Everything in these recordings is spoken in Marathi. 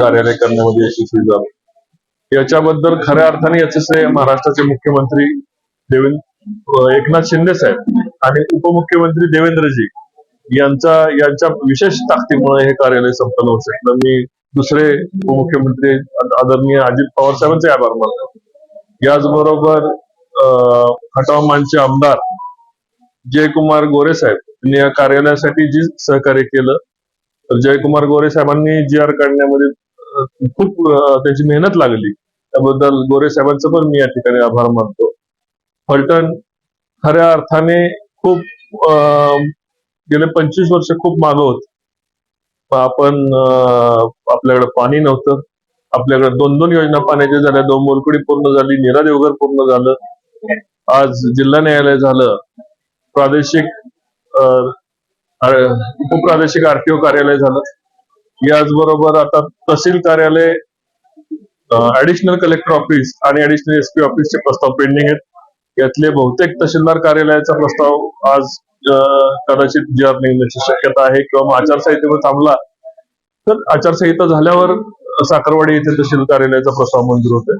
कार्यालय करण्यामध्ये यशस्वी झालो. याच्याबद्दल खऱ्या अर्थाने याचे श्रेय महाराष्ट्राचे मुख्यमंत्री देवेंद्र एकनाथ शिंदे साहेब आणि उपमुख्यमंत्री देवेंद्रजी यांचा यांच्या विशेष ताकदीमुळे हे कार्यालय संपन्न होऊ शकलं. मी दुसरे उपमुख्यमंत्री आदरणीय अजित पवार साहेबांचे आभार मानतो. याचबरोबर अं, खटावमानचे आमदार जयकुमार गोरे साहेब यांनी या कार्यालयासाठी जी सहकार्य केलं. तर जयकुमार गोरे साहेबांनी जी आर काढण्यामध्ये खूप त्याची त्यांची मेहनत लागली. त्याबद्दल गोरे साहेबांचं पण मी या ठिकाणी आभार मानतो. फलटण खऱ्या अर्थाने खूप गेले पंचवीस वर्ष खूप मागं होत. आपण आपल्याकडे पाणी नव्हतं. आपल्याकडे दोन दोन योजना पाण्याच्या झाल्या. दोन मोलकुडी पूर्ण झाली. नीरा देवघर पूर्ण झालं. आज जिल्हा न्यायालय झालं. प्रादेशिक उपप्रादेशिक आरटीओ कार्यालय झालं. याचबरोबर आता तहसील कार्यालय ऍडिशनल कलेक्टर ऑफिस आणि ऍडिशनल एसपी ऑफिसचे प्रस्ताव पेंडिंग आहेत. यातले बहुतेक तहसीलदार कार्यालयाचा प्रस्ताव आज कदाचित जर निघण्याची शक्यता आहे किंवा मग आचारसंहितेवर थांबला तर आचारसंहिता झाल्यावर साखरवाडी येथे तहसील कार्यालयाचा प्रस्ताव मंजूर होतोय.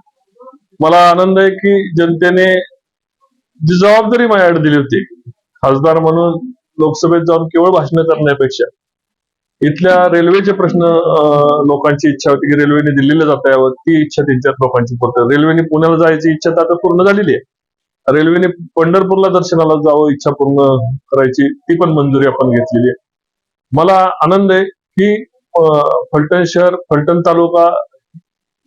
मला आनंद आहे की जनतेने जी जबाबदारी माझ्याकडे दिली होती खासदार म्हणून लोकसभेत जाऊन केवळ भाषण करण्यापेक्षा इथल्या रेल्वेचे प्रश्न लोकांची इच्छा होती की रेल्वेने दिल्लीला जाता यावं ती इच्छा त्यांच्यात लोकांची पूर्ण रेल्वेने पुण्याला जायची इच्छा तर आता पूर्ण झालेली आहे. रेल्वेने पंढरपूरला दर्शनाला जावं इच्छा पूर्ण करायची ती पण मंजुरी आपण घेतलेली आहे. मला आनंद आहे की फलटण शहर फलटण तालुका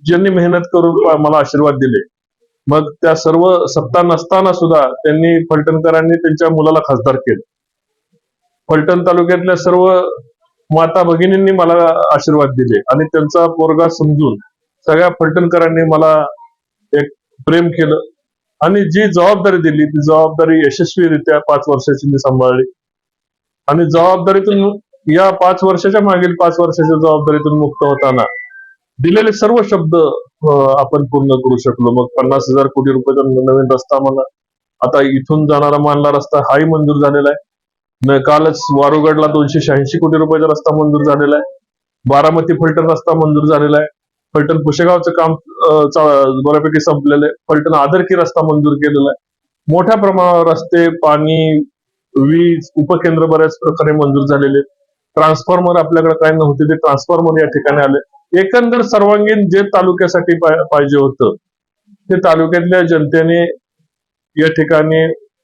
ज्यांनी मेहनत करून मला आशीर्वाद दिले. मग त्या सर्व सत्ता नसताना सुद्धा त्यांनी फलटणकरांनी त्यांच्या मुलाला खासदार केलं. फलटण तालुक्यातल्या सर्व माता भगिनींनी मला आशीर्वाद दिले आणि त्यांचा पोरगा समजून सगळ्या फलटणकरांनी मला एक प्रेम केलं. आणि जी जबाबदारी दिली ती जबाबदारी यशस्वीरित्या पाच वर्षाची मी सांभाळली. आणि जबाबदारीतून या पाच वर्षाच्या मागील पाच वर्षाच्या जबाबदारीतून मुक्त होताना दिलेले सर्व शब्द आपण पूर्ण करू शकलो. मग पन्नास हजार कोटी रुपयाचा नवीन रस्ता म्हणा. आता इथून जाणारा मानला रस्ता हाही मंजूर झालेला आहे. कालच वारुगडला दोनशे शहाऐंशी कोटी रुपयाचा रस्ता मंजूर झालेला आहे. बारामती फलटण रस्ता मंजूर झालेला आहे. फलटण पुशेगावचं काम बऱ्यापैकी संपलेलं आहे. फलटण आदरकी रस्ता मंजूर केलेला आहे. मोठ्या प्रमाणावर रस्ते पाणी वीज उपकेंद्र बऱ्याच प्रकारे मंजूर झालेले ट्रान्सफॉर्मर आपल्याकडे काय नव्हते ते ट्रान्सफॉर्मर या ठिकाणी आले. एकंदर सर्वांगीण जे तालुक्यासाठी पाहिजे होतं ते तालुक्यातल्या जनतेने या ठिकाणी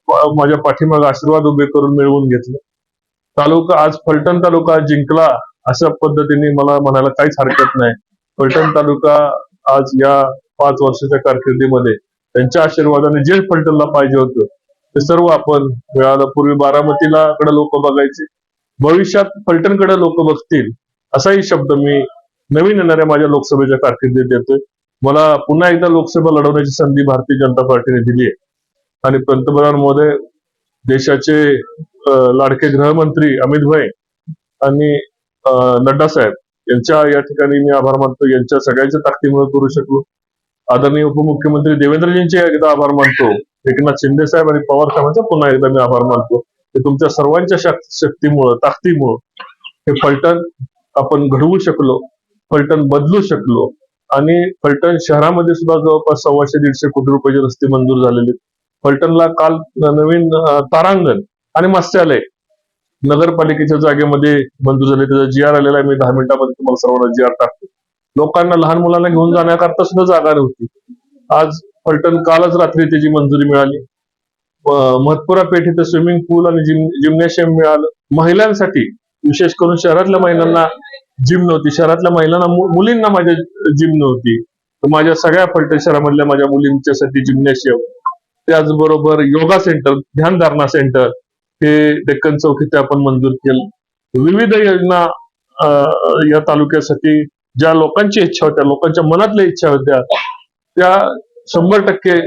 माझ्या पाठीमागे आशीर्वाद उभे करून मिळवून घेतले. तालुका आज फलटण तालुका जिंकला अशा पद्धतीने मला म्हणायला काहीच हरकत नाही. फलटण तालुका आज या पाच वर्षाच्या कारकिर्दीमध्ये त्यांच्या आशीर्वादाने जे फलटणला पाहिजे होतं ते सर्व आपण मिळालं. पूर्वी बारामतीला कडे लोक बघायचे. भविष्यात फलटणकडे लोक बघतील असाही शब्द मी नवीन येणाऱ्या माझ्या लोकसभेच्या कारकिर्दीत देतोय. मला पुन्हा एकदा लोकसभा लढवण्याची संधी भारतीय जनता पार्टीने दिली आहे. आणि पंतप्रधान मोदी देशाचे लाडके गृहमंत्री अमित भाई आणि नड्डा साहेब यांच्या या ठिकाणी मी आभार मानतो. यांच्या सगळ्यांच्या ताकदीमुळे करू शकलो. आदरणीय उपमुख्यमंत्री देवेंद्रजींचे एकदा आभार मानतो. एकनाथ शिंदे साहेब आणि पवार साहेबांचा पुन्हा एकदा मी आभार मानतो. हे तुमच्या सर्वांच्या शक- शक्तीमुळं ताकदीमुळं हे फलटण आपण घडवू शकलो फलटण बदलू शकलो आणि फलटण शहरामध्ये सुद्धा जवळपास सव्वाशे दीडशे कोटी रुपयाचे रस्ते मंजूर झालेले आहेत. फलटणला काल नवीन तारांगण आणि मत्स्यालय नगरपालिकेच्या जागेमध्ये मंजूर झाले. त्याचा जी आर आलेला आहे. मी दहा मिनिटांमध्ये तुम्हाला सर्वांना जी आर टाकतो. लोकांना लहान मुलांना घेऊन जाण्याकरता सुद्धा जागा नव्हती. आज फलटण कालच रात्री त्याची मंजुरी मिळाली. अं, महत्पुरा पेठ इथं स्विमिंग पूल आणि जिम जिम्नॅशियम मिळालं. महिलांसाठी विशेष करून शहरातल्या महिलांना जिम नव्हती. शहरातल्या महिलांना मुलींना माझ्या जिम नव्हती. तर माझ्या सगळ्या फलटण शहरामधल्या माझ्या मुलींच्यासाठी जिम्नॅशियम त्याचबरोबर योगा सेंटर ध्यानधारणा सेंटर हे डेक्कन चौक आपण मंजूर केलं. विविध योजना या तालुक्यासाठी ज्या लोकांची इच्छा होत्या लोकांच्या मनातल्या इच्छा होत्या त्या शंभर टक्के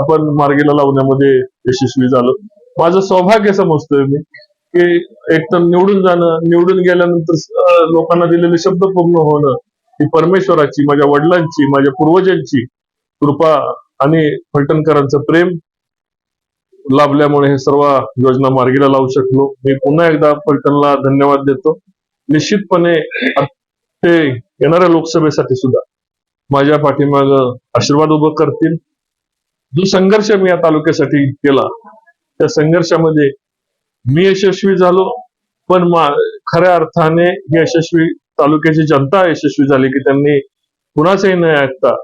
आपण मार्गीला लावण्यामध्ये यशस्वी झालो. माझं सौभाग्य समजतोय मी की एक तर निवडून जाणं निवडून गेल्यानंतर लोकांना दिलेले शब्द पूर्ण होणं ही परमेश्वराची माझ्या वडिलांची माझ्या पूर्वजांची कृपा आणि फलटणकरांचं प्रेम लाभल्यामुळे हे सर्व योजना मार्गीला लावू शकलो. मी पुन्हा एकदा पर्यटनला धन्यवाद देतो. निश्चितपणे ते येणाऱ्या लोकसभेसाठी सुद्धा माझ्या पाठीमाग आशीर्वाद उभं करतील. जो संघर्ष मी या तालुक्यासाठी केला त्या संघर्षामध्ये मी यशस्वी झालो पण मा- खऱ्या अर्थाने ही यशस्वी तालुक्याची जनता यशस्वी झाली की त्यांनी कुणाचंही न ऐकता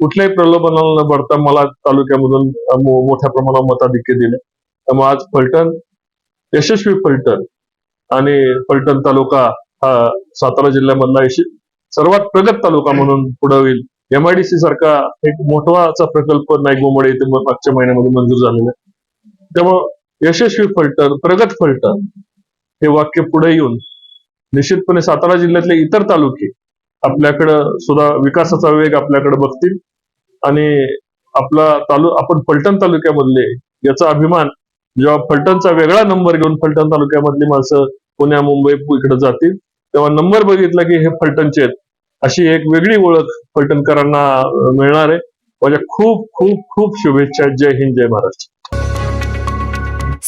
कुठल्याही प्रलोभनाला न पडता मला तालुक्यामधून मोठ्या प्रमाणावर मताधिक्य दिले. त्यामुळे आज फलटण यशस्वी फलटण आणि फलटण तालुका हा सातारा जिल्ह्यामधला यश- सर्वात प्रगत तालुका म्हणून पुढे होईल. एमआयडीसी सारखा एक मोठवाचा प्रकल्प नायगोमडे इथे मागच्या महिन्यामध्ये मंजूर झालेला आहे. त्यामुळं यशस्वी फलटण प्रगत फलटण हे वाक्य पुढे येऊन निश्चितपणे सातारा जिल्ह्यातले इतर तालुके आपल्याकडं सुद्धा विकासाचा वेग आपल्याकडे बघतील. आणि आपला तालु आपण फलटण तालुक्यामधले याचा अभिमान जेव्हा फलटणचा वेगळा नंबर घेऊन फलटण तालुक्यामधली माणसं पुण्या मुंबई इकडे जातील तेव्हा नंबर बघितला की हे फलटणचे आहेत. अशी एक वेगळी ओळख फलटणकरांना मिळणार आहे. माझ्या खूप खूप खूप शुभेच्छा. जय हिंद जय महाराष्ट्र.